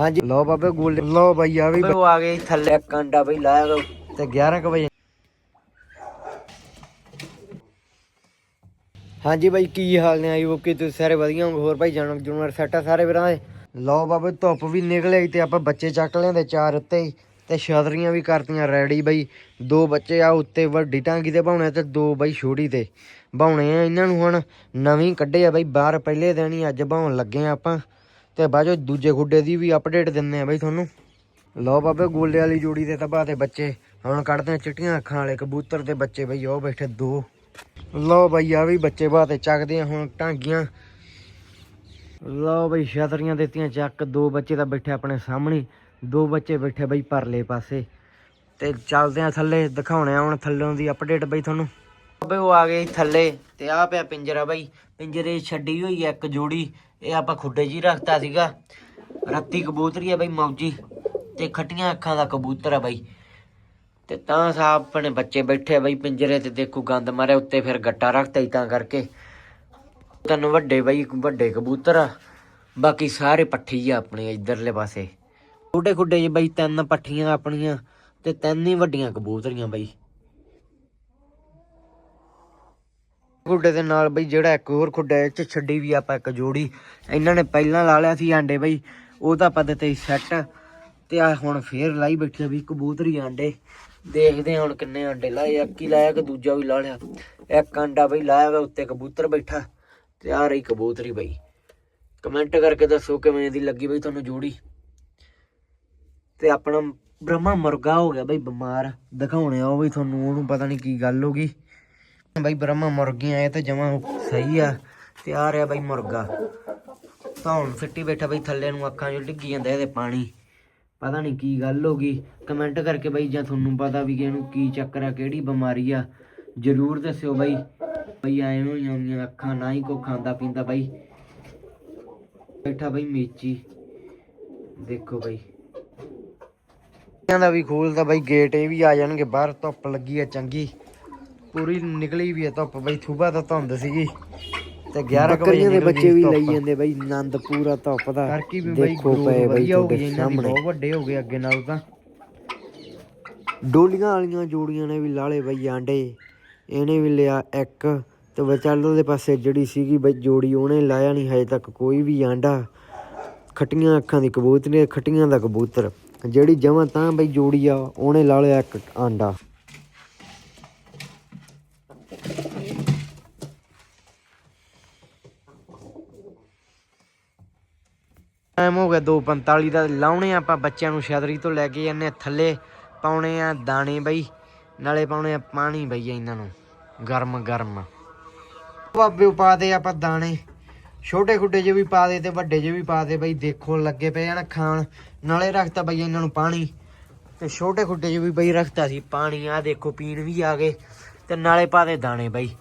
ਹਾਂਜੀ। ਲਓ ਬਾਬੇ ਗੋਲ ਲਓ ਬਾਈ ਆ ਵੀ ਉਹ ਆ ਗਏ ਥੱਲੇ। ਕੰਡਾ ਬਈ ਲਾਇਆ ਤੇ 11 ਕੁ ਵਜੇ। ਹਾਂਜੀ ਬਾਈ ਕੀ ਹਾਲ ਨੇ ਆਈ? ਓਕੇ ਤੁਸੀਂ ਸਾਰੇ ਵਧੀਆ ਹੋਗੇ ਹੋਰ ਭਾਈ ਜਾਨਵਰ ਜੁਨਵਰ ਸੈੱਟ ਆ ਸਾਰੇ ਵੀਰਾਂ ਦੇ। ਲਓ ਬਾਬੇ ਧੁੱਪ ਵੀ ਨਿਕਲ ਆਈ ਤੇ ਆਪਾਂ ਬੱਚੇ ਚੱਕ ਲਿਆਂਦੇ ਚਾਰ ਉੱਤੇ ਤੇ ਛਤਰੀਆਂ ਵੀ ਕਰਤੀਆਂ ਰੈਡੀ ਬਾਈ। ਦੋ ਬੱਚੇ ਆ ਉੱਤੇ ਵੱਡੀ ਟਾਂਗੀ ਤੇ ਬਾਉਣੇ ਤੇ ਦੋ ਬਾਈ ਛੋਟੀ ਤੇ। ਬਾਉਣੇ ਆ ਇਹਨਾਂ ਨੂੰ ਹੁਣ ਨਵੀਂ ਕੱਢੇ ਆ ਬਾਈ ਬਾਹਰ ਪਹਿਲੇ ਦਿਨ ਹੀ ਅੱਜ ਬਾਉਣ ਲੱਗੇ ਆ ਆਪਾਂ। ਤੇ ਬਾਜੋ ਦੂਜੇ ਖੁੱਡੇ ਦੀ ਵੀ ਅਪਡੇਟ ਦਿੰਦੇ ਆ ਬਾਈ ਤੁਹਾਨੂੰ। ਲਓ ਬਾਬੇ ਗੋਲੇ ਵਾਲੀ ਜੋੜੀ ਦੇ ਤਬਾ ਤੇ ਬੱਚੇ। ਹੁਣ ਕੱਢਦੇ ਆ ਚਿੱਟੀਆਂ ਅੱਖਾਂ ਵਾਲੇ ਕਬੂਤਰ ਤੇ ਬੱਚੇ ਬਈ, ਉਹ ਬੈਠੇ ਦੋ। ਲਓ ਬਈ ਆ ਵੀ ਬੱਚੇ ਬਾਤੇ ਚੱਕਦੇ ਆ ਹੁਣ ਟਾਂਗੀਆਂ ਲਓ ਬਈ, ਛਤਰੀਆਂ ਦਿੱਤੀਆਂ ਚੱਕ। ਦੋ ਬੱਚੇ ਤਾਂ ਬੈਠੇ ਆਪਣੇ ਸਾਹਮਣੇ। ਦੋ ਬੱਚੇ ਬੈਠੇ ਬਈ ਪਰਲੇ ਪਾਸੇ। ਤੇ ਚੱਲਦੇ ਆ ਥੱਲੇ, ਦਿਖਾਉਣੇ ਆ ਹੁਣ ਥੱਲੋਂ ਦੀ ਅਪਡੇਟ ਬਈ ਤੁਹਾਨੂੰ। ਬਈ ਉਹ ਆ ਗਏ ਥੱਲੇ ਤੇ ਆ ਪਿਆ ਪਿੰਜਰਾ ਬਾਈ। ਪਿੰਜਰੇ ਛੱਡੀ ਹੋਈ ਆ ਇੱਕ ਜੋੜੀ, ਇਹ ਆਪਾਂ ਖੁੱਡੇ 'ਚ ਹੀ ਰੱਖਤਾ ਸੀਗਾ। ਰੱਤੀ ਕਬੂਤਰੀ ਆ ਬਈ ਮੌਜੀ ਤੇ ਖੱਟੀਆਂ ਅੱਖਾਂ ਦਾ ਕਬੂਤਰ ਆ ਬਾਈ। ਤੇ ਤਾਂ ਸਾਹਿਬ ਆਪਣੇ ਬੱਚੇ ਬੈਠੇ ਆ ਬਈ ਪਿੰਜਰੇ ਤੇ, ਦੇਖੋ ਗੰਦ ਮਾਰਿਆ, ਉੱਤੇ ਫਿਰ ਗੱਟਾ ਰੱਖਤਾ ਹੀ ਤਾਂ ਕਰਕੇ। ਤਿੰਨ ਵੱਡੇ ਬਾਈ ਵੱਡੇ ਕਬੂਤਰ ਆ। ਬਾਕੀ ਸਾਰੇ ਪੱਠੀ ਆ ਆਪਣੇ ਇਧਰਲੇ ਪਾਸੇ। ਛੋਟੇ ਖੁੱਡੇ ਜੀ ਬਈ ਤਿੰਨ ਪੱਠੀਆਂ ਆਪਣੀਆਂ ਤੇ ਤਿੰਨ ਹੀ ਵੱਡੀਆਂ ਕਬੂਤਰੀਆਂ ਬਈ। ਖੁੱਡੇ ਦੇ ਨਾਲ ਬਈ ਜਿਹੜਾ ਇੱਕ ਹੋਰ ਖੁੱਡਾ ਇਹ ਚ ਛੱਡੀ ਵੀ ਆਪਾਂ ਇੱਕ ਜੋੜੀ। ਇਹਨਾਂ ਨੇ ਪਹਿਲਾਂ ਲਾ ਲਿਆ ਸੀ ਆਂਡੇ ਬਈ, ਉਹ ਤਾਂ ਆਪਾਂ ਦਿੱਤੇ ਸੈੱਟ। ਤੇ ਆ ਹੁਣ ਫੇਰ ਲਾਈ ਬੈਠੇ ਵੀ ਕਬੂਤਰੀ ਆਂਡੇ। ਦੇਖਦੇ ਹਾਂ ਹੁਣ ਕਿੰਨੇ ਆਂਡੇ ਲਾਏ ਇੱਕ ਹੀ ਲਾਇਆ ਕਿ ਦੂਜਾ ਵੀ ਲਾ ਲਿਆ। ਇੱਕ ਆਂਡਾ ਬਈ ਲਾਇਆ ਵਾ, ਉੱਤੇ ਕਬੂਤਰ ਬੈਠਾ। ਤੇ ਆ ਰਹੀ ਕਬੂਤਰੀ ਬਈ। ਕਮੈਂਟ ਕਰਕੇ ਦੱਸੋ ਕਿਵੇਂ ਦੀ ਲੱਗੀ ਬਈ ਤੁਹਾਨੂੰ ਜੋੜੀ। ਤੇ ਆਪਣਾ ਬ੍ਰਹਮਾ ਮੁਰਗਾ ਹੋ ਗਿਆ ਬਈ ਬਿਮਾਰ। ਦਿਖਾਉਣੇ ਆ ਉਹ ਵੀ ਤੁਹਾਨੂੰ, ਉਹਨੂੰ ਪਤਾ ਨਹੀਂ ਕੀ ਗੱਲ ਹੋ ਗਈ। ਬਾਈ ਬ੍ਰਹਮਾ ਮੁਰਗੀਆਂ, ਇਹ ਤਾਂ ਜਮਾ ਸਹੀ ਆ ਤੇ ਆ ਰਿਹਾ ਬਈ ਮੁਰਗਾ। ਤਾਂ ਹੁਣ ਫਿੱਟੀ ਬੈਠਾ ਬਈ ਥੱਲੇ ਨੂੰ ਅੱਖਾਂ 'ਚ ਡਿੱਗੀ ਜਾਂਦਾ ਇਹਦੇ ਪਾਣੀ। ਪਤਾ ਨਹੀਂ ਕੀ ਗੱਲ ਹੋ ਗਈ। ਕਮੈਂਟ ਕਰਕੇ ਬਈ ਜਾਂ ਤੁਹਾਨੂੰ ਪਤਾ ਵੀ ਕਿ ਇਹਨੂੰ ਕੀ ਚੱਕਰ ਆ, ਕਿਹੜੀ ਬਿਮਾਰੀ ਆ। ਜਰੂਰ ਦੱਸਿਓ ਬਾਈ। ਬਈ ਐਵੇਂ ਹੀ ਆਉਂਦੀਆਂ ਅੱਖਾਂ, ਨਾ ਹੀ ਕੋ ਖਾਂਦਾ ਪੀਂਦਾ ਬਾਈ। ਬੈਠਾ ਬਈ ਮੇਚੀ। ਦੇਖੋ ਬਈ। ਇਹਨਾਂ ਦਾ ਵੀ ਖੋਲਦਾ ਬਈ, ਗੇਟ ਇਹ ਵੀ ਆ ਜਾਣਗੇ, ਬਾਹਰ ਧੁੱਪ ਲੱਗੀ ਆ ਚੰਗੀ। ਪੂਰੀ ਨਿਕਲੀ ਵੀ ਆ ਧੁੱਪ ਬਈ ਸੁਬਾਹ ਤਾਂ ਧੁੰਦ ਸੀਗੀ। ਤੇ 11 ਕੁ ਵਜੇ ਦੇ ਬੱਚੇ ਵੀ ਲਈ ਜਾਂਦੇ ਬਈ ਆਨੰਦ ਪੂਰਾ ਧੁੱਪ ਦਾ। ਕਰਕੇ ਵੀ ਬਈ ਦੇਖੋ ਪਏ ਬਈ ਤੁਹਾਡੇ ਸਾਹਮਣੇ। ਬਹੁਤ ਵੱਡੇ ਹੋ ਗਏ ਅੱਗੇ ਨਾਲੋਂ ਤਾਂ। ਡੋਲੀਆਂ ਵਾਲੀਆਂ ਜੋੜੀਆਂ ਨੇ ਵੀ ਲਾਲੇ ਬਈ ਆਂਡੇ। ਇਹਨੇ ਵੀ ਲਿਆ ਇੱਕ। ਤੇ ਵਿਚਾਲੇ ਉਹਦੇ ਪਾਸੇ ਜਿਹੜੀ ਸੀਗੀ ਬਈ ਜੋੜੀ ਉਹਨੇ ਲਾਇਆ ਨਹੀਂ ਹਜੇ ਤੱਕ ਕੋਈ ਵੀ ਆਂਡਾ। ਖੱਟੀਆਂ ਅੱਖਾਂ ਦੀ ਕਬੂਤਰ ਨੇ ਖੱਟੀਆਂ ਦਾ ਕਬੂਤਰ। ਜਿਹੜੀ ਜਮਾਂ ਤਾਂ ਬਈ ਜੋੜੀ ਆ ਉਹਨੇ ਲਾ ਲਿਆ ਇੱਕ ਆਂਡਾ। ਟਾਈਮ ਹੋ ਗਿਆ 2:45 ਦਾ, ਲਾਉਣੇ ਆਪਾਂ ਬੱਚਿਆਂ ਨੂੰ ਛਤਰੀ ਤੋਂ ਲੈ ਕੇ ਜਾਂਦੇ ਥੱਲੇ ਪਾਉਣੇ ਆ ਦਾਣੇ ਬਈ, ਨਾਲੇ ਪਾਉਣੇ ਆ ਪਾਣੀ ਬਈ ਇਹਨਾਂ ਨੂੰ, ਗਰਮ ਗਰਮ। ਬਾਬੇ ਪਾ ਦੇ ਆਪਾਂ ਦਾਣੇ, ਛੋਟੇ ਖੁੱਡੇ 'ਚ ਵੀ ਪਾ ਦੇ ਤੇ ਵੱਡੇ 'ਚ ਵੀ ਪਾ ਦੇ ਬਈ, ਦੇਖੋ ਲੱਗੇ ਪਏ ਆ ਨਾ ਖਾਣ, ਨਾਲੇ ਰੱਖਤਾ ਬਈ ਇਹਨਾਂ ਨੂੰ ਪਾਣੀ, ਤੇ ਛੋਟੇ ਖੁੱਡੇ 'ਚ ਵੀ ਬਈ ਰੱਖਤਾ ਸੀ ਪਾਣੀ ਆ ਦੇਖੋ ਪੀਣ ਵੀ ਆ ਗਏ, ਤੇ ਨਾਲੇ ਪਾ ਦੇ ਦਾਣੇ ਬਈ।